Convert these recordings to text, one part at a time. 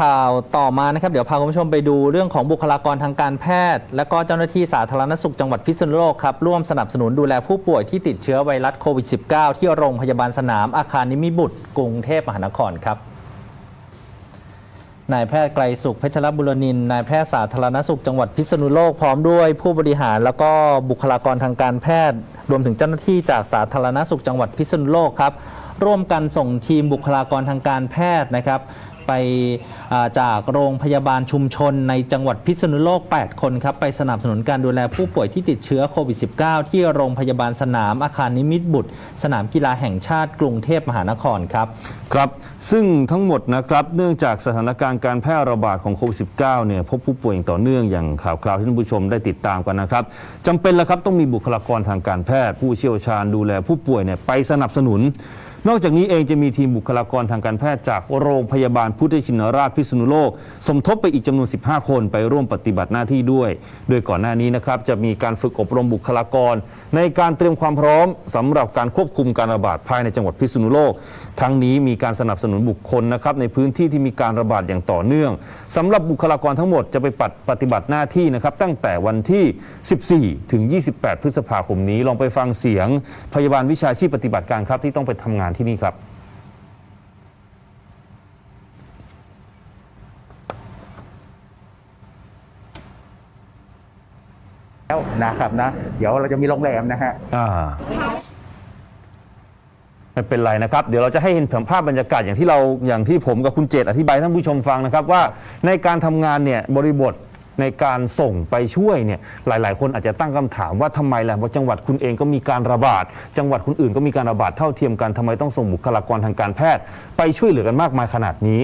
ข่าวต่อมานะครับ เดี๋ยวพาคุณผู้ชมไปดูเรื่องของบุคลากรทางการแพทย์ และก็เจ้าหน้าที่สาธารณสุขจังหวัดพิษณุโลกครับ ร่วมสนับสนุนดูแลผู้ป่วยที่ติดเชื้อไวรัสโควิด -19 ที่โรงพยาบาลสนามอาคารนิมิบุตร กรุงเทพมหานครครับนายแพทย์ไกรสุขเพชรบุรนินนายแพทย์สาธารณสุขจังหวัดพิษณุโลกพร้อมด้วยผู้บริหารแล้วก็บุคลากรทางการแพทย์ รวมถึงเจ้าหน้าที่จากสาธารณสุขจังหวัดพิษณุโลกครับ ร่วมกันส่งทีมบุคลากรทางการแพทย์นะครับ ไปจากโรงพยาบาลชุมชนในจังหวัดพิษณุโลก 8 คนครับ ไปสนับสนุนการดูแลผู้ป่วยที่ติดเชื้อโควิด -19 ที่โรงพยาบาลสนามอาคารนิมิตบุตร สนามกีฬาแห่งชาติกรุงเทพมหานครครับ ครับ ซึ่งทั้งหมดนะครับเนื่องจากสถานการณ์การแพร่ระบาดของโควิด -19 เนี่ยพบผู้ป่วยอย่างต่อเนื่องอย่างข่าวคราวที่ท่านผู้ชมได้ติดตามกันนะครับจำเป็นแล้วครับต้องมีบุคลากรทางการแพทย์ ผู้เชี่ยวชาญดูแลผู้ป่วยเนี่ยไปสนับสนุน นอกจากนี้เองจะมีทีมบุคลากรทางการแพทย์จากโรงพยาบาลพุทธชินราชพิษณุโลก สมทบไปอีกจำนวน 15 คนไปร่วมปฏิบัติหน้าที่ด้วย โดยก่อนหน้านี้นะครับจะมีการฝึกอบรมบุคลากร ในการเตรียมความพร้อมสำหรับการควบคุมการระบาดภายในจังหวัดพิษณุโลก ทั้งนี้มีการสนับสนุนบุคคลนะครับในพื้นที่ที่มีการระบาดอย่างต่อเนื่องสำหรับบุคลากรทั้งหมดจะไปปฏิบัติหน้าที่นะครับตั้งแต่วันที่ 14 ถึง 28 พฤษภาคมนี้ลองไปฟังเสียง พยาบาลวิชาชีพปฏิบัติการครับที่ต้องไปทำงานที่นี่ครับแล้วนะครับนะ เดี๋ยวเราจะมีโรงแรมนะฮะอ่าไม่เป็นไรนะครับ เดี๋ยวเราจะให้เห็นภาพบรรยากาศอย่างที่เราอย่างที่ผมกับคุณเจตอธิบายท่านผู้ชมฟังนะครับ ว่าในการทำงานเนี่ยบริบท ในการส่งไปช่วยเนี่ยหลาย ๆ คนอาจจะตั้งคำถามว่าทำไมล่ะว่าจังหวัดคุณเองก็มีการระบาด จังหวัดคุณอื่นก็มีการระบาดเท่าเทียมกันทำไมต้องส่งบุคลากรทางการแพทย์ ไปช่วยเหลือกันมากมายขนาดนี้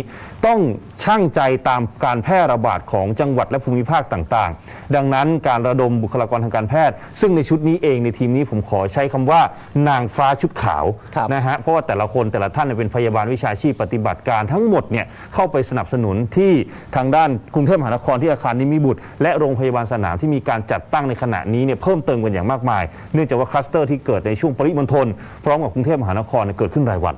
ต้องช่างใจตามการแพร่ระบาดของจังหวัดและภูมิภาคต่าง ๆ ดังนั้นการระดมบุคลากรทางการแพทย์ ซึ่งในชุดนี้เองในทีมนี้ผมขอใช้คำว่านางฟ้าชุดขาวครับ นะฮะเพราะว่าแต่ละคนแต่ละท่านเนี่ยเป็นพยาบาลวิชาชีพปฏิบัติการทั้งหมดเนี่ยเข้าไปสนับสนุนที่ทางด้านกรุงเทพมหานครที่อาคารนิมิบุตร และโรงพยาบาลสนามที่มีการจัดตั้งในขณะนี้เนี่ยเพิ่มเติมกันอย่างมากมาย เนื่องจากว่าคลัสเตอร์ที่เกิดในช่วงปริมณฑลพร้อมกับกรุงเทพมหานครเนเกิดขึ้นรายวัน